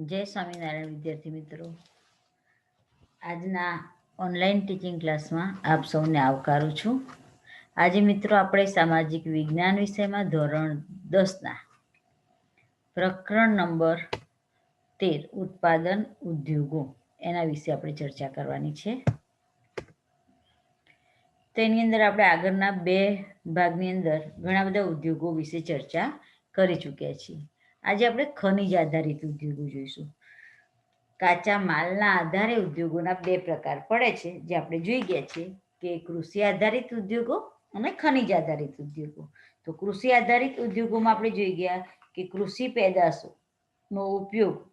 જય સ્વામિનારાયણ, વિદ્યાર્થી મિત્રો. આજના ઓનલાઈન ટીચિંગ ક્લાસમાં આપ સૌને આવકારું છું. આજે મિત્રો આપણે સામાજિક વિજ્ઞાન વિષયમાં ધોરણ દસના પ્રકરણ નંબર તેર, ઉત્પાદન ઉદ્યોગો. એના વિશે આપણે ચર્ચા કરવાની છે. તેની અંદર આપણે આગળના બે ભાગની અંદર ઘણા બધા ઉદ્યોગો વિશે ચર્ચા કરી ચૂક્યા છીએ. આજે આપણે ખનિજ આધારિત ઉદ્યોગો જોઈશું. કાચા માલના આધારે ઉદ્યોગોના બે પ્રકાર પડે છે. જે આપણે જોઈ ગયા છીએ કે કૃષિ આધારિત ઉદ્યોગો અને ખનિજ આધારિત ઉદ્યોગો. તો કૃષિ આધારિત ઉદ્યોગોમાં આપણે જોઈ ગયા કે કૃષિ પેદાશોનો ઉપયોગ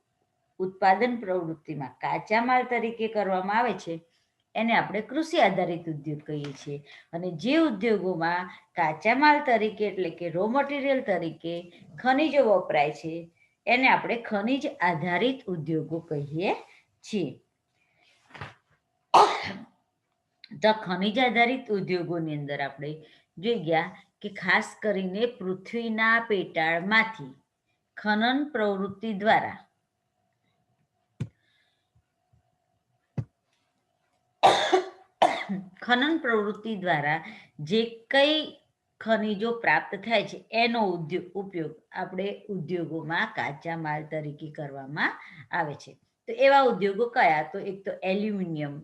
ઉત્પાદન પ્રવૃત્તિમાં કાચા માલ તરીકે કરવામાં આવે છે. એને આપણે કૃષિ આધારિત ઉદ્યોગ કહીએ છીએ. અને જે ઉદ્યોગોમાં કાચા માલ તરીકે એટલે કે રો મટીરિયલ તરીકે ખનિજો વપરાય છે, એને આપણે ખનિજ આધારિત ઉદ્યોગો કહીએ છીએ. તો ખનિજ આધારિત ઉદ્યોગોની અંદર આપણે જોઈ ગયા કે ખાસ કરીને પૃથ્વીના પેટાળમાંથી ખનન પ્રવૃત્તિ દ્વારા ખનન પ્રવૃત્તિ દ્વારા જે કઈ ખનિજો પ્રાપ્ત થાય છે, એનો ઉપયોગ આપણે ઉદ્યોગોમાં કાચા માલ તરીકે કરવામાં આવે છે. તો એવા ઉદ્યોગો કયા? તો એક તો એલ્યુમિનિયમ,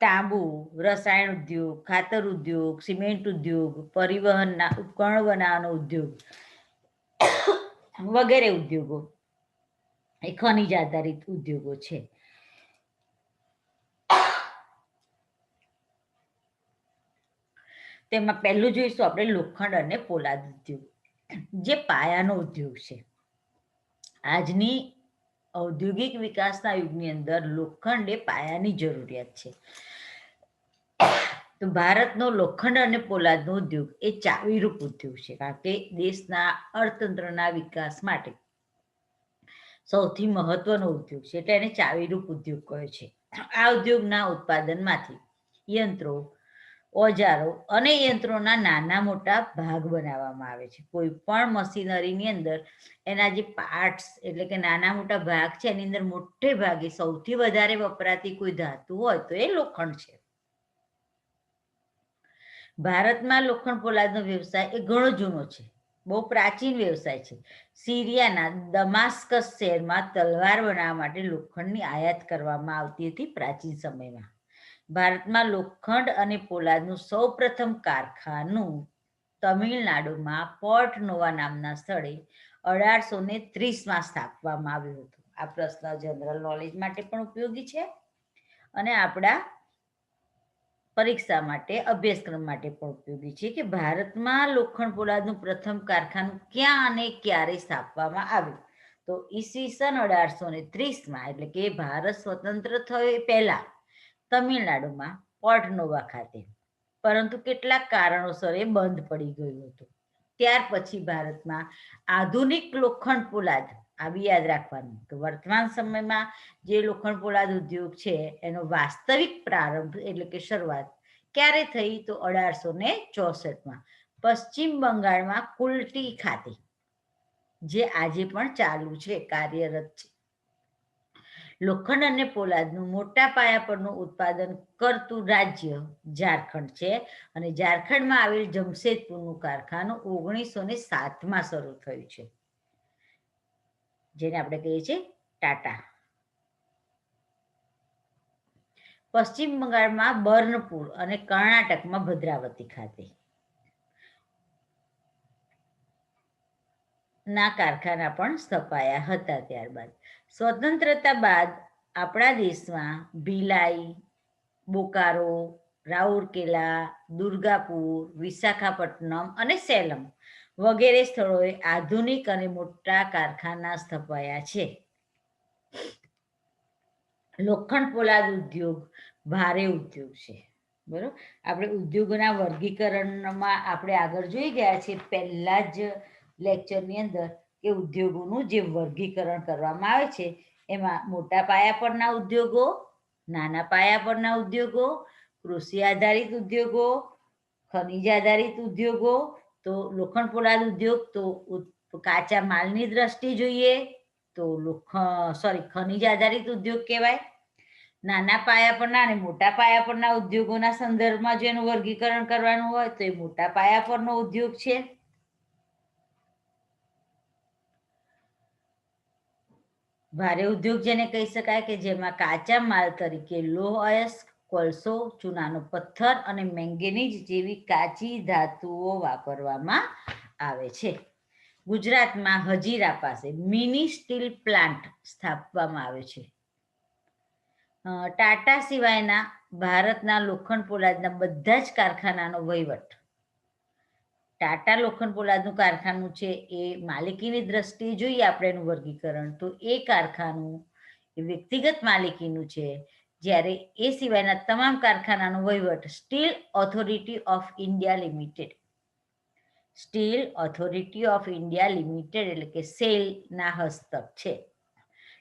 તાંબુ, રસાયણ ઉદ્યોગ, ખાતર ઉદ્યોગ, સિમેન્ટ ઉદ્યોગ, પરિવહનના ઉપકરણ બનાવવાનો ઉદ્યોગ વગેરે ઉદ્યોગો. એ ખનિજ આધારિત ઉદ્યોગો છે. તેમાં પહેલું જોઈશું આપણે લોખંડ અને પોલાદ ઉદ્યોગ. જે પાયાનો ઉદ્યોગ છે. આજની ઔદ્યોગિક વિકાસના યુગની અંદર લોખંડ એ પાયાની જરૂરિયાત છે. તો ભારતનો લોખંડ અને પોલાદનો ઉદ્યોગ એ ચાવીરૂપ ઉદ્યોગ છે, કારણ કે દેશના અર્થતંત્રના વિકાસ માટે સૌથી મહત્વનો ઉદ્યોગ છે, એટલે એને ચાવીરૂપ ઉદ્યોગ કહે છે. આ ઉદ્યોગના ઉત્પાદનમાંથી યંત્રો ઓજારો અને યંત્રોના નાના મોટા ભાગ બનાવવામાં આવે છે. કોઈ પણ મશીનરીની અંદર એના જે પાર્ટ્સ એટલે કે નાના મોટા ભાગ છે, એની અંદર મોટે ભાગે સૌથી વધારે વપરાતી કોઈ ધાતુ હોય તો એ લોખંડ છે. ભારતમાં લોખંડ પોલાદનો વ્યવસાય એ ઘણો જૂનો છે. બહુ પ્રાચીન વ્યવસાય છે. સિરિયાના દમાસ્કસ શહેરમાં તલવાર બનાવવા માટે લોખંડની આયાત કરવામાં આવતી હતી પ્રાચીન સમયમાં. ભારતમાં લોખંડ અને પોલાદનું સૌ પ્રથમ કારખાનું તમિલનાડુમાં પોર્ટ નોવા નામના સ્થળે અઢારસો ને ત્રીસમાં સ્થાપવામાં આવ્યું હતું. આ પ્રશ્ન જનરલ નોલેજ માટે પણ ઉપયોગી છે અને આપણા પરીક્ષા માટે, અભ્યાસક્રમ માટે પણ ઉપયોગી છે કે ભારતમાં લોખંડ પોલાદનું પ્રથમ કારખાનું ક્યાં અને ક્યારે સ્થાપવામાં આવ્યું? તો ઈસવીસન અઢારસો ને ત્રીસમાં એટલે કે ભારત સ્વતંત્ર થયો એ પહેલા. તમિલનાડુમાં પોર્ટ ખાતે. પરંતુ કેટલાક કારણોસર એ બંધ પડી ગયું હતું. ત્યાર પછી ભારતમાં આધુનિક લોખંડ પોલાદ આવી યાદ રાખવાનું કે વર્તમાન સમયમાં જે લોખંડ પોલાદ ઉદ્યોગ છે, એનો વાસ્તવિક પ્રારંભ એટલે કે શરૂઆત ક્યારે થઈ તો અઢારસો ને ચોસઠમાં પશ્ચિમ બંગાળમાં કુલટી ખાતે. જે આજે પણ ચાલુ છે, કાર્યરત છે. લોખંડ અને પોલાદનું મોટા પાયા પરનું ઉત્પાદન કરતું રાજ્ય ઝારખંડ છે અને ઝારખંડમાં આવેલ જમશેદપુરનું કારખાનું ઓગણીસો ને સાતમાં શરૂ થયું છે. જેને આપણે કહીએ છીએ ટાટા. પશ્ચિમ બંગાળમાં બર્નપુર અને કર્ણાટકમાં ભદ્રાવતી ખાતે. ના કારખાના પણ સ્થપાયા હતા ત્યારબાદ. સ્વતંત્રતા બાદ આપણા દેશમાં ભિલાઈ, બોકારો, રાઉરકેલા, દુર્ગાપુર, વિશાખાપટ્ટનમ અને સેલમ વગેરે સ્થળોએ આધુનિક અને મોટા કારખાના સ્થપાયા છે. લોખંડ પોલાદ ઉદ્યોગ ભારે ઉદ્યોગ છે. બરોબર? આપણે ઉદ્યોગોના વર્ગીકરણમાં આપણે આગળ જોઈ ગયા છે પહેલા જ લેક્ચરની અંદર કે ઉદ્યોગોનું જે વર્ગીકરણ કરવામાં આવે છે, એમાં મોટા પાયા પરના ઉદ્યોગો, નાના પાયા પરના ઉદ્યોગો, કૃષિ આધારિત ઉદ્યોગો, ખનિજ આધારિત ઉદ્યોગો, તો લોખંડ પોલાદ ઉદ્યોગ, તો કાચા માલની દ્રષ્ટિ જોઈએ, તો સોરી ખનિજ આધારિત ઉદ્યોગ કહેવાય. નાના પાયા પરના અને મોટા પાયા પરના ઉદ્યોગોના સંદર્ભમાં જો એનું વર્ગીકરણ કરવાનું હોય, તો એ મોટા પાયા પરનો ઉદ્યોગ છે. ભારે ઉદ્યોગ જેને કહી શકાય કે જેમાં કાચા માલ તરીકે લોહ અયસ્ક, કોલસો, ચૂનાનો પથ્થર અને મેંગેનીઝ જેવી કાચી ધાતુઓ વાપરવામાં આવે છે. ગુજરાતમાં હજીરા પાસે મિની સ્ટીલ પ્લાન્ટ સ્થાપવામાં આવે છે. ટાટા સિવાયના ભારતના લોખંડ પોલાદના બધા જ કારખાનાનો વહીવટ ટાટા લોખંડ પોલાદનું કારખાનું છે, એ માલિકીની દ્રષ્ટિએ જોઈએ આપણે એનું વર્ગીકરણ, તો એ કારખાનું, એ વ્યક્તિગત માલિકીનું છે, જ્યારે એ સિવાયના તમામ કારખાનાનો વહીવટ steel authority of India limited. Steel authority of India limited એટલે કે સેલના હસ્તક છે.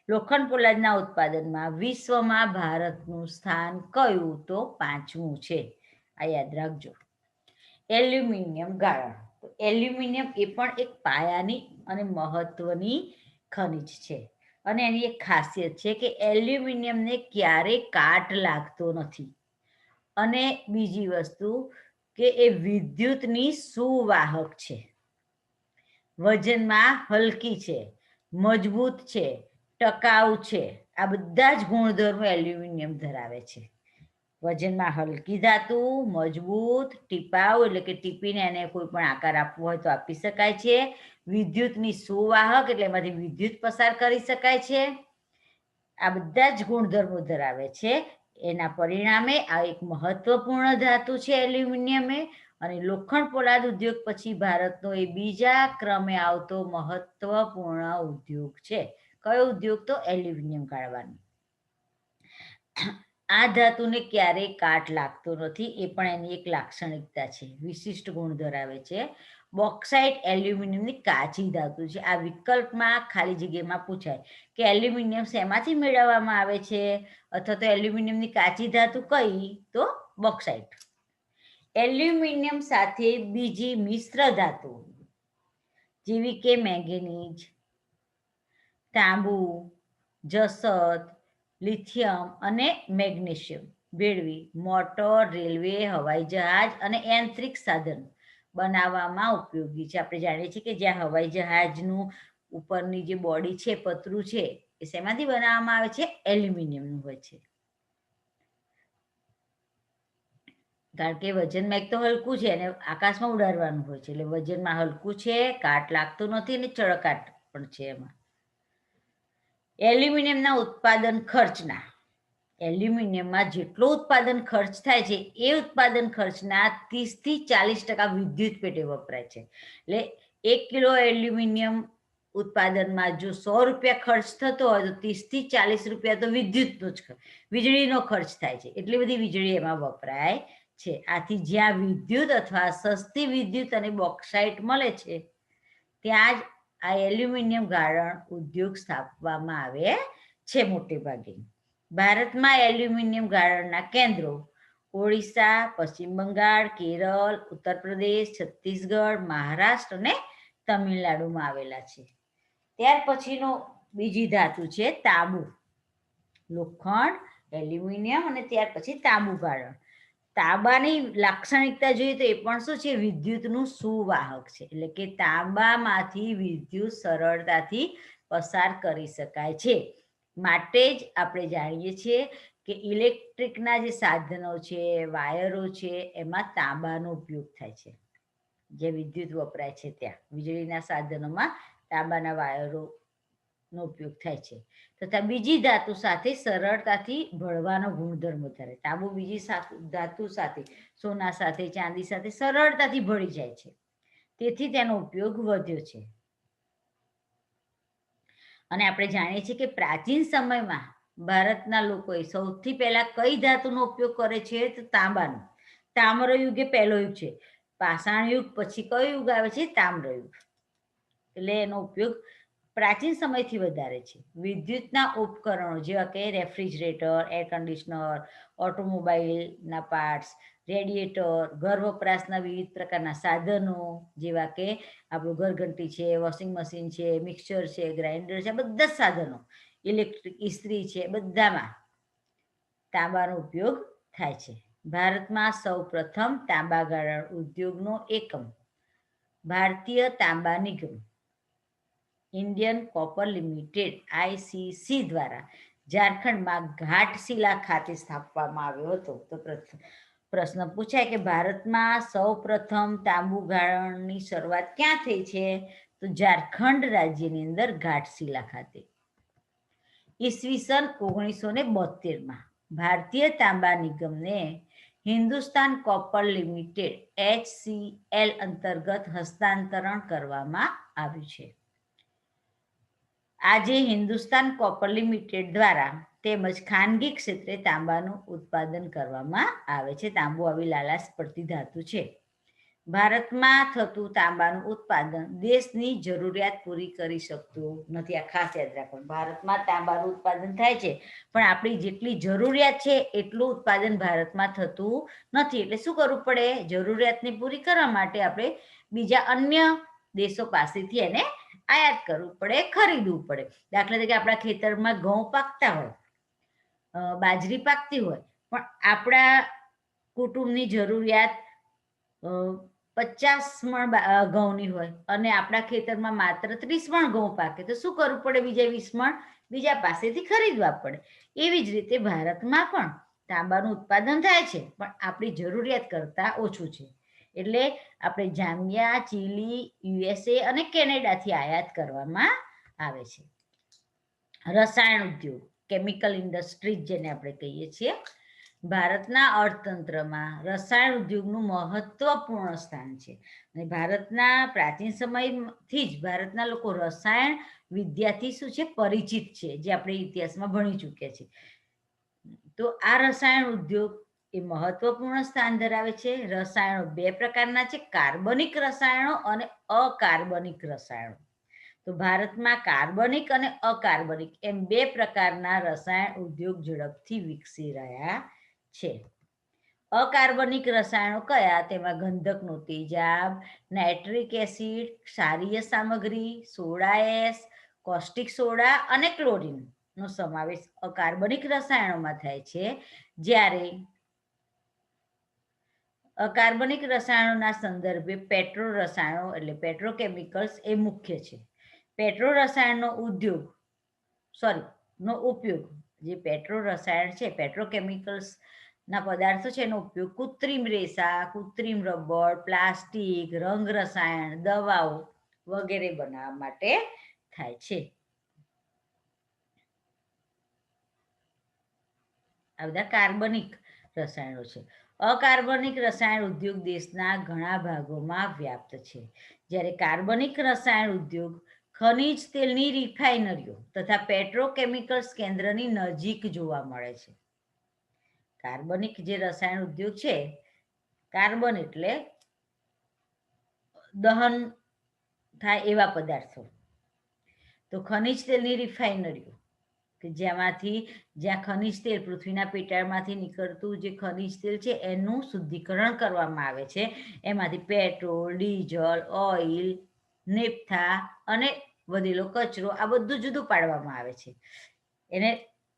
લોખંડ પોલાદના ઉત્પાદનમાં વિશ્વમાં ભારતનું સ્થાન કયું? તો પાંચમું છે. આ યાદ રાખજો. એલ્યુમિનિયમ ગાળણ. તો એલ્યુમિનિયમ એ પણ એક પાયાની અને મહત્વની ખનિજ છે. અને એની એક ખાસિયત છે કે એલ્યુમિનિયમને ક્યારેય કાટ લાગતો નથી. અને બીજી વસ્તુ કે એ વિદ્યુતની સુવાહક છે. વજનમાં હલકી છે, મજબૂત છે, ટકાઉ છે. આ બધા જ ગુણધર્મો એલ્યુમિનિયમ ધરાવે છે. વજનમાં હલકી ધાતુ, મજબૂત, ટીપાઉ એટલે કે ટીપીને એને કોઈ પણ આકાર આપવો હોય તો આપી શકાય છે. વિદ્યુતની સુવાહક એટલે એમાંથી વિદ્યુત પસાર કરી શકાય છે. આ બધા જ ગુણધર્મો ધરાવે છે. એના પરિણામે આ એક મહત્વપૂર્ણ ધાતુ છે એલ્યુમિનિયમે અને લોખંડ પોલાદ ઉદ્યોગ પછી ભારતનો એ બીજા ક્રમે આવતો મહત્વપૂર્ણ ઉદ્યોગ છે. કયો ઉદ્યોગ તો એલ્યુમિનિયમ ગાળવાનો? આ ધાતુને ક્યારેય કાટ લાગતો નથી, એ પણ એની એક લાક્ષણિકતા છે. વિશિષ્ટ ગુણ ધરાવે છે. બોક્સાઇટ એલ્યુમિનિયમની કાચી ધાતુ છે. આ વિકલ્પમાં ખાલી જગ્યામાં પૂછાય કે એલ્યુમિનિયમ શેમાંથી મેળવવામાં આવે છે? અથવા તો એલ્યુમિનિયમની કાચી ધાતુ કઈ? તો બોક્સાઇટ. એલ્યુમિનિયમ સાથે બીજી મિશ્ર ધાતુ જેવી કે મેંગેનીઝ, તાંબુ, જસત લિથિયમ અને મેગ્નેશિયમ ભેળવી મોટર, રેલવે, હવાઈ જહાજ અને યાંત્રિક સાધન બનાવવામાં ઉપયોગી છે. આપણે જાણીએ છીએ કે જ્યાં હવાઈ જહાજનું ઉપરની જે બોડી છે, પતરું છે, એ શેમાંથી બનાવવામાં આવે છે? એલ્યુમિનિયમનું હોય છે. કારણ કે વજનમાં એક તો હલકું છે અને આકાશમાં ઉડાડવાનું હોય છે. એટલે વજનમાં હલકું છે, કાટ લાગતો નથી અને ચળકાટ પણ છે એમાં. એલ્યુમિનિયમના ઉત્પાદન ખર્ચના. એલ્યુમિનિયમમાં જેટલો ઉત્પાદન ખર્ચ થાય છે, એ ઉત્પાદન ખર્ચના ત્રીસથી ચાલીસ ટકા વિદ્યુત પેટે વપરાય છે. એટલે એક કિલો એલ્યુમિનિયમ ઉત્પાદનમાં જો સો રૂપિયા ખર્ચ થતો હોય, તો ત્રીસથી ચાલીસ રૂપિયા તો વિદ્યુતનો જ વીજળીનો ખર્ચ થાય છે. એટલી બધી વીજળી એમાં વપરાય છે. આથી જ્યાં વિદ્યુત અથવા સસ્તી વિદ્યુત અને બોક્સાઇટ મળે છે, ત્યાં જ આ એલ્યુમિનિયમ ગાળણ ઉદ્યોગ સ્થાપવામાં આવે છે મોટે ભાગે ભારતમાં એલ્યુમિનિયમ ગાળણના કેન્દ્રો ઓડિશા, પશ્ચિમ બંગાળ, કેરળ ઉત્તર પ્રદેશ છત્તીસગઢ, મહારાષ્ટ્ર અને તમિલનાડુમાં આવેલા છે. ત્યાર પછીનો બીજી ધાતુ છે તાંબુ. લોખંડ, એલ્યુમિનિયમ અને ત્યાર પછી તાંબુ ગાળણ તાંબાની લાક્ષણિકતા જોઈએ તો એ પણ શું છે? વિદ્યુતનું સુવાહક છે. એટલે કે તાંબામાંથી વિદ્યુત સરળતાથી પસાર કરી શકાય છે. માટે જ આપણે જાણીએ છીએ કે ઇલેક્ટ્રિકના જે સાધનો છે, વાયરો છે, એમાં તાંબાનો ઉપયોગ થાય છે. જે વિદ્યુત વપરાય છે ત્યાં. વીજળીના સાધનોમાં તાંબાના વાયરો નો ઉપયોગ થાય છે. તથા બીજી ધાતુ સાથે સરળતાથી ભળવાનો ગુણધર્મ ધરે તાંબુ બીજી ધાતુ સાથે, સોના સાથે, ચાંદી સાથે સરળતાથી ભળી જાય છે. તેથી તેનો ઉપયોગ વધ્યો છે. અને આપણે જાણીએ છીએ કે પ્રાચીન સમયમાં ભારતના લોકોએ સૌથી પહેલા કઈ ધાતુનો ઉપયોગ કરે છે? તો તાંબાનો. તામ્ર યુગ એ પહેલો યુગ છે. પાષાણ યુગ પછી કયો યુગ આવે છે? તામ્ર યુગ. એટલે એનો ઉપયોગ પ્રાચીન સમયથી વધારે છે. વિદ્યુતના ઉપકરણો જેવા કે રેફ્રિજરેટર, એર કન્ડિશનર ઓટોમોબાઈલના પાર્ટ્સ, રેડિએટર ઘર વપરાશના વિવિધ પ્રકારના સાધનો જેવા કે આપણું ઘરઘંટી છે, વોશિંગ મશીન છે, મિક્સર છે, ગ્રાઇન્ડર છે બધા જ સાધનો. ઇલેક્ટ્રિક ઇસ્ત્રી છે, બધામાં તાંબાનો ઉપયોગ થાય છે. ભારતમાં સૌ પ્રથમ તાંબા ગાળણ ઉદ્યોગનો એકમ. ભારતીય તાંબા નિગમ. ઇન્ડિયન કોપર લિમિટેડ આઈસીસી દ્વારા ઝારખંડમાં ઘાટશિલા ખાતે સ્થાપવામાં આવ્યો હતો. તો પ્રશ્ન પૂછાય કે ભારતમાં સૌ પ્રથમ તાંબુ ગાળણની શરૂઆત ક્યાં થઈ છે? તો ઝારખંડ રાજ્યની અંદર ઘાટશિલા ખાતે. ઈસવીસન ઓગણીસો ને બોતેરમાં ભારતીય તાંબા નિગમને હિન્દુસ્તાન કોપર લિમિટેડ એચસીએલ અંતર્ગત હસ્તાંતરણ કરવામાં આવ્યું છે. આજે હિન્દુસ્તાન કોપર લિમિટેડ દ્વારા તેમજ ખાનગી ક્ષેત્રે તાંબાનું ઉત્પાદન કરવામાં આવે છે. તાંબુ આવી લાલાશ પડતી ધાતુ છે. ભારતમાં થતું તાંબાનું ઉત્પાદન દેશની જરૂરિયાત પૂરી કરી શકતું નથી. આ ખાસ યાદ રાખવાનું. ભારતમાં તાંબાનું ઉત્પાદન થાય છે, પણ આપણી જેટલી જરૂરિયાત છે એટલું ઉત્પાદન ભારતમાં થતું નથી. એટલે શું કરવું પડે? જરૂરિયાતને પૂરી કરવા માટે આપણે બીજા અન્ય દેશો પાસેથી એને આયાત કરવું પડે, ખરીદવું પડે. દાખલા તરીકે આપણા ખેતરમાં ઘઉં પાકતા હોય બાજરી પાકતી હોય, પણ આપણા કુટુંબની જરૂરિયાત પચાસ મણ ઘઉંની હોય અને આપણા ખેતરમાં માત્ર ત્રીસ મણ ઘઉં પાકે, તો શું કરવું પડે બીજા વીસ મણ બીજા પાસેથી ખરીદવા પડે? એવી જ રીતે ભારતમાં પણ તાંબાનું ઉત્પાદન થાય છે, પણ આપણી જરૂરિયાત કરતાં ઓછું છે. એટલે આપણે જામ્બિયા ચીલી, યુએસએ અને કેનેડાથી આયાત કરવામાં આવે છે. રસાયણ ઉદ્યોગ, કેમિકલ ઇન્ડસ્ટ્રીઝ જેને આપણે કહીએ છીએ, ભારતના અર્થતંત્રમાં રસાયણ ઉદ્યોગનું મહત્વપૂર્ણ સ્થાન છે. અને ભારતના પ્રાચીન સમયથી જ ભારતના લોકો રસાયણ વિદ્યાથી શું છે? પરિચિત છે, જે આપણે ઇતિહાસમાં ભણી ચૂક્યા છીએ. તો આ રસાયણ ઉદ્યોગ એ મહત્વપૂર્ણ સ્થાન ધરાવે છે રસાયણો. બે પ્રકારના છે, કાર્બનિક રસાયણો અને અકાર્બનિક રસાયણો. તો ભારતમાં કાર્બનિક અને અકાર્બનિક એમ બે પ્રકારના રસાયણ ઉદ્યોગ ઝડપથી વિકસી રહ્યા છે. અકાર્બનિક રસાયણો કયા? તેમાં ગંધકનો તેજાબ, નાઇટ્રિક એસિડ, ક્ષારીય સામગ્રી, સોડા એસ, કોસ્ટિક સોડા અને ક્લોરીન નો સમાવેશ અકાર્બનિક રસાયણોમાં થાય છે. જ્યારે અકાર્બનિક રસાયણોના સંદર્ભે પેટ્રો રસાયણો એટલે પેટ્રોકેમિકલ્સ એ મુખ્ય છે. પેટ્રો રસાયણનો ઉદ્યોગ, સોરી, નો ઉપયોગ, જે પેટ્રો રસાયણ છે પેટ્રોકેમિકલ્સ ના પદાર્થો છે, એનો ઉપયોગ કૃત્રિમ રેસા, કૃત્રિમ રબર, પ્લાસ્ટિક, રંગ રસાયણ, દવાઓ વગેરે બનાવવા માટે થાય છે. આ બધા કાર્બનિક રસાયણો છે. અકાર્બનિક રસાયણ ઉદ્યોગ દેશના ઘણા ભાગોમાં વ્યાપ્ત છે. જ્યારે કાર્બનિક રસાયણ ઉદ્યોગ ખનિજ તેલની રિફાઇનરીઓ તથા પેટ્રોકેમિકલ્સ કેન્દ્રની નજીક જોવા મળે છે. કાર્બનિક જે રસાયણ ઉદ્યોગ છે, કાર્બન એટલે દહન થાય એવા પદાર્થો. તો ખનિજ તેલની રિફાઇનરીઓ કે જેમાંથી જ્યાં ખનિજ તેલ પૃથ્વીના પેટાળમાંથી નીકળતું જે ખનિજ તેલ છે, એનું શુદ્ધિકરણ કરવામાં આવે છે. એમાંથી પેટ્રોલ, ડીઝલ, ઓઇલ નેપથા અને વધેલો કચરો આ બધું જુદું પાડવામાં આવે છે. એને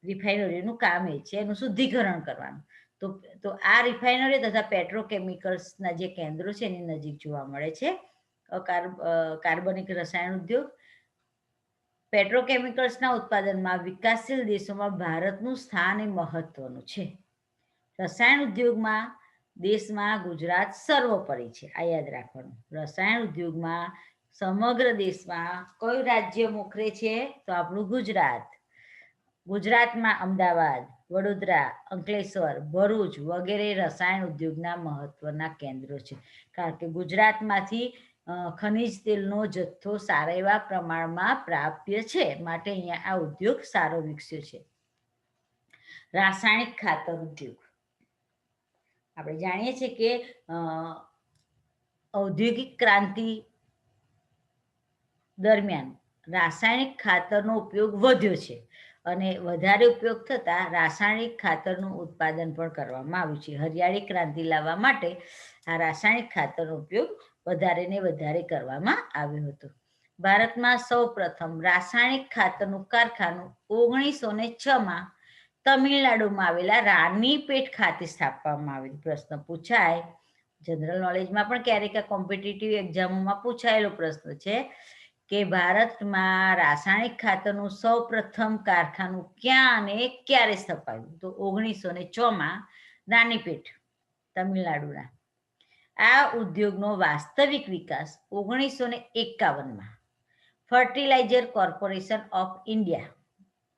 રિફાઇનરીનું કામ એ છે, એનું શુદ્ધિકરણ કરવાનું. તો તો આ રિફાઇનરી તથા પેટ્રોકેમિકલ્સના જે કેન્દ્રો છે, એની નજીક જોવા મળે છે. કાર્બનિક રસાયણ ઉદ્યોગ પેટ્રોકેમિકલ્સના ઉત્પાદનમાં વિકાસશીલ દેશોમાં ભારતનું સ્થાન એ મહત્વનું છે. રસાયણ ઉદ્યોગમાં દેશમાં ગુજરાત સર્વોપરી છે, આ યાદ રાખવાનું. રસાયણ ઉદ્યોગમાં સમગ્ર દેશમાં કયું રાજ્ય મોખરે છે? તો આપણું ગુજરાત. ગુજરાતમાં અમદાવાદ, વડોદરા, અંકલેશ્વર, ભરૂચ વગેરે રસાયણ ઉદ્યોગના મહત્વના કેન્દ્રો છે. કારણ કે ગુજરાતમાંથી ખનિજ તેલનો જથ્થો સારા એવા પ્રમાણમાં પ્રાપ્ય છે. માટે અહીંયા આ ઉદ્યોગ સારો વિકસ્યો છે. રાસાયણિક ખાતર ઉદ્યોગ. આપણે જાણીએ છીએ કે ઔદ્યોગિક ક્રાંતિ દરમિયાન રાસાયણિક ખાતરનો ઉપયોગ વધ્યો છે અને વધારે ઉપયોગ થતાં રાસાયણિક ખાતરનું ઉત્પાદન પણ કરવામાં આવ્યું છે. હરિયાળી ક્રાંતિ લાવવા માટે આ રાસાયણિક ખાતરનો ઉપયોગ વધારે ને વધારે કરવામાં આવ્યું હતું. ભારતમાં સૌ પ્રથમ રાસાયણિક ખાતરનું કારખાનું ઓગણીસો ને છ માં તમિલનાડુમાં આવેલા રાનીપેટ ખાતે સ્થાપવામાં આવેલ પ્રશ્ન પૂછાય જનરલ નોલેજમાં પણ ક્યારેક આ કોમ્પિટિટિવ એક્ઝામોમાં પૂછાયેલો પ્રશ્ન છે કે ભારતમાં રાસાયણિક ખાતરનું સૌ પ્રથમ કારખાનું ક્યાં અને ક્યારે સ્થપાયું? તો ઓગણીસો ને ચોમાં રાનીપેટ તમિલનાડુના. આ ઉદ્યોગનો વાસ્તવિક વિકાસ ઓગણીસો ને એકાવનમાં ફર્ટિલાઇઝર કોર્પોરેશન ઓફ ઇન્ડિયા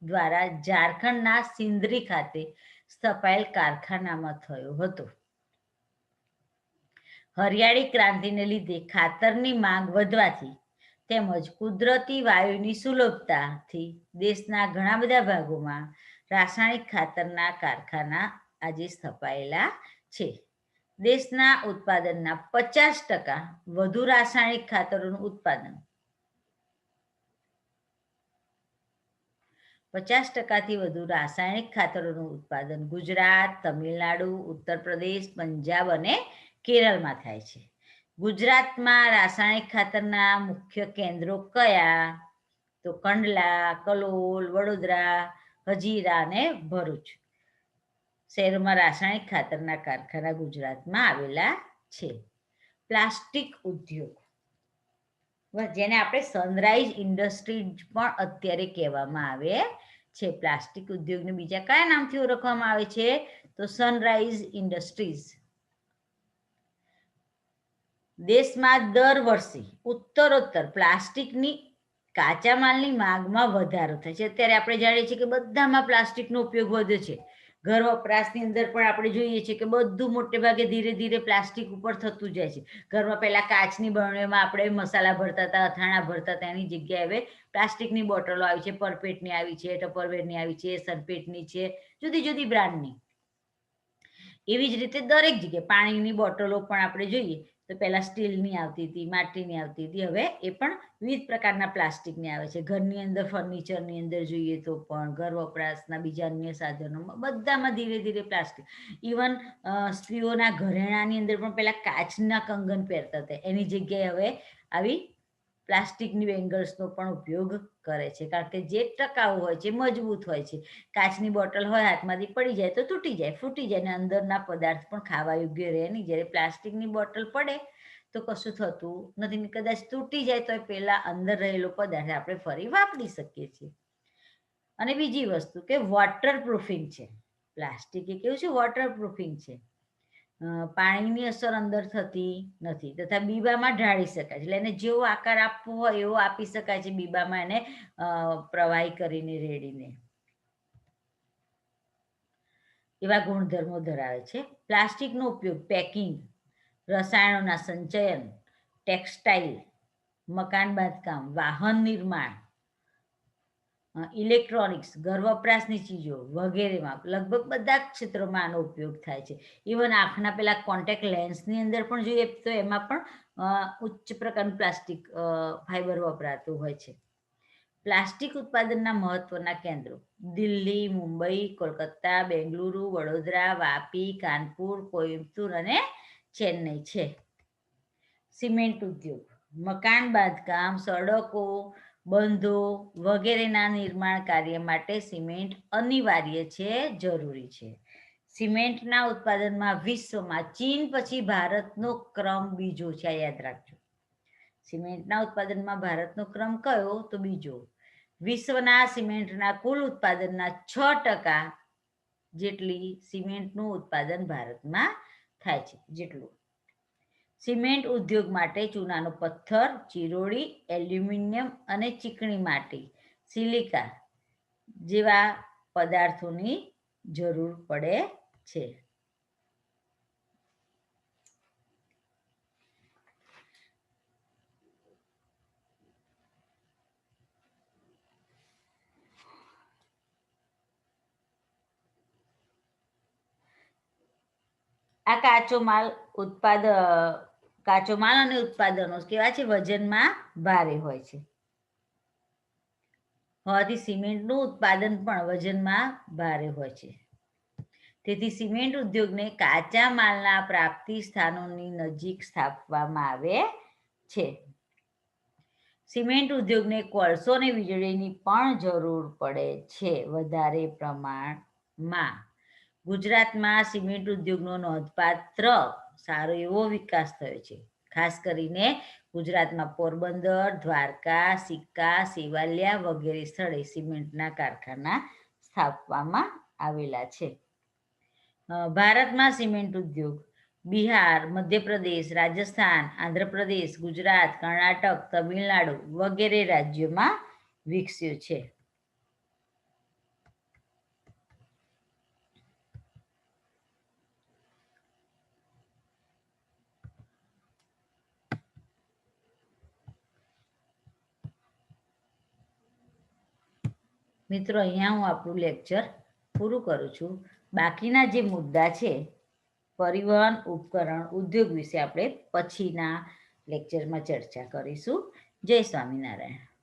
દ્વારા ઝારખંડના સિંદરી ખાતે સ્થપાયેલ કારખાનામાં થયો હતો. હરિયાળી ક્રાંતિને લીધે ખાતરની માંગ વધવાથી તેમજ કુદરતી વાયુની સુલભતાથી દેશના ઘણા બધા ભાગોમાં રાસાયણિક ખાતરના કારખાના આજે સ્થપાયેલા છે. દેશના ઉત્પાદનના પચાસ ટકા વધુ રાસાયણિક ખાતરોનું ઉત્પાદન. પચાસ ટકાથી વધુ રાસાયણિક ખાતરોનું ઉત્પાદન ગુજરાત, તમિલનાડુ ઉત્તર પ્રદેશ પંજાબ અને કેરળમાં થાય છે. ગુજરાતમાં રાસાયણિક ખાતરના મુખ્ય કેન્દ્રો કયા? તો કંડલા, કલોલ, વડોદરા, હજીરા અને ભરૂચ. શહેરોમાં રાસાયણિક ખાતરના કારખાના ગુજરાતમાં આવેલા છે. પ્લાસ્ટિક ઉદ્યોગ. જેને આપણે સનરાઈઝ ઇન્ડસ્ટ્રીઝ પણ અત્યારે કહેવામાં આવે છે. પ્લાસ્ટિક ઉદ્યોગને બીજા કયા નામથી ઓળખવામાં આવે છે? તો સનરાઈઝ ઇન્ડસ્ટ્રીઝ. દેશમાં દર વર્ષે ઉત્તરોત્તર પ્લાસ્ટિકની કાચા માલની માંગમાં વધારો થાય છે. અત્યારે આપણે જાણીએ છીએ કે બધામાં પ્લાસ્ટિકનો ઉપયોગ વધ્યો છે. ઘર વપરાશની અંદર પણ આપણે જોઈએ છીએ કે બધું મોટે ભાગે ધીરે ધીરે પ્લાસ્ટિક ઉપર થતું જાય છે. ઘરમાં પહેલા કાચની બરણીઓમાં આપણે મસાલા ભરતા હતા, અથાણા ભરતા હતા, એની જગ્યાએ હવે પ્લાસ્ટિકની બોટલો આવી છે, પરપેટની આવી છે, ટપરવેરની આવી છે, સરપેટની છે, જુદી જુદી બ્રાન્ડની. એવી જ રીતે દરેક જગ્યાએ પાણીની બોટલો પણ આપણે જોઈએ તો પહેલા સ્ટીલની આવતી હતી, માટીની આવતી હતી. હવે એ પણ વિવિધ પ્રકારના પ્લાસ્ટિકની આવે છે. ઘરની અંદર ફર્નિચરની અંદર જોઈએ તો પણ, ઘર વપરાશના બીજા અન્ય સાધનોમાં બધામાં ધીરે ધીરે પ્લાસ્ટિક. ઇવન સ્ત્રીઓના ઘરેણાની અંદર પણ પહેલા કાચના કંગન પહેરતા હતા. એની જગ્યાએ હવે આવી પ્લાસ્ટિકની બેંગલ્સનો પણ ઉપયોગ કરે છે. કારણ કે જે ટકાઉ હોય છે, મજબૂત હોય છે. કાચની બોટલ હોય, હાથમાંથી પડી જાય તો તૂટી જાય, ફૂટી જાય અને અંદરના પદાર્થ પણ ખાવા યોગ્ય રહે નહીં. જ્યારે પ્લાસ્ટિકની બોટલ પડે તો કશું થતું નથી ને કદાચ તૂટી જાય તો પેલા અંદર રહેલો પદાર્થ આપણે ફરી વાપરી શકીએ છીએ. અને બીજી વસ્તુ કે વોટર પ્રૂફિંગ છે. પ્લાસ્ટિક એ કેવું છે? વોટર પ્રૂફિંગ છે. પાણીની અસર અંદર થતી નથી. તથા બીબામાં ઢાળી શકાય છે. એટલે એને જેવો આકાર આપવો હોય એવો આપી શકાય છે બીબામાં એને પ્રવાહી કરીને રેડીને. એવા ગુણધર્મો ધરાવે છે. પ્લાસ્ટિકનો ઉપયોગ પેકિંગ, રસાયણોના સંચયન, ટેક્સટાઇલ, મકાન બાંધકામ, વાહન નિર્માણ ઇલેક્ટ્રોનિક્સ ઘર વપરાશની ચીજો વગેરેમાં લગભગ બધા ક્ષેત્રોમાં આનો ઉપયોગ થાય છે. ઇવન આંખના પેલા કોન્ટેક્ટ લેન્સની અંદર પણ જોઈએ તો એમાં પણ ઉચ્ચ પ્રકારનું પ્લાસ્ટિક ફાઈબર વપરાતું હોય છે. પ્લાસ્ટિક ઉત્પાદનના મહત્વના કેન્દ્રો. દિલ્હી, મુંબઈ, કોલકાતા, બેંગલુરુ, વડોદરા, વાપી, કાનપુર, કોઇમ્બતુર અને ચેન્નઈ છે. સિમેન્ટ ઉદ્યોગ. મકાન બાંધકામ, સડકો બંધો વગેરેના નિર્માણ કાર્ય માટે સિમેન્ટ અનિવાર્ય છે, જરૂરી છે. સિમેન્ટના ઉત્પાદનમાં વિશ્વમાં ચીન પછી ભારતનો ક્રમ બીજો છે યાદ રાખજો. સિમેન્ટના ઉત્પાદનમાં ભારતનો ક્રમ કયો? તો બીજો. વિશ્વના સિમેન્ટના કુલ ઉત્પાદનના છ ટકા જેટલી સિમેન્ટનું ઉત્પાદન ભારતમાં થાય છે, જેટલું. સિમેન્ટ ઉદ્યોગ માટે ચૂનાનો પથ્થર ચીરોડી એલ્યુમિનિયમ અને ચીકણી માટી, સિલિકા જેવા પદાર્થોની જરૂર પડે છે. આ કાચો માલ ઉત્પાદ કાચો માલ અને ઉત્પાદનો કેવા છે? વજનમાં ભારે હોય છે. હોવાથી સિમેન્ટનું ઉત્પાદન પણ વજનમાં ભારે હોય છે. તેથી સિમેન્ટ ઉદ્યોગને કાચા માલના પ્રાપ્તિ સ્થાનોની નજીક સ્થાપવામાં આવે છે. સિમેન્ટ ઉદ્યોગને કોલસો અને વીજળીની પણ જરૂર પડે છે વધારે પ્રમાણમાં. ગુજરાતમાં સિમેન્ટ ઉદ્યોગનો નોંધપાત્ર સારો એવો વિકાસ થયો છે. ખાસ કરીને ગુજરાતમાં પોરબંદર, દ્વારકા, સિક્કા સેવાલિયા વગેરે સ્થળે સિમેન્ટના કારખાના સ્થાપવામાં આવેલા છે. ભારતમાં સિમેન્ટ ઉદ્યોગ. બિહાર, મધ્યપ્રદેશ, રાજસ્થાન, આંધ્રપ્રદેશ, ગુજરાત, કર્ણાટક, તમિલનાડુ વગેરે રાજ્યોમાં વિકસ્યું છે. મિત્રો, અહીંયા હું આપણું લેક્ચર પૂરું કરું છું. બાકીના જે મુદ્દા છે, પરિવહન, ઉપકરણ, ઉદ્યોગ વિશે આપણે પછીના લેક્ચરમાં ચર્ચા કરીશું. જય સ્વામિનારાયણ.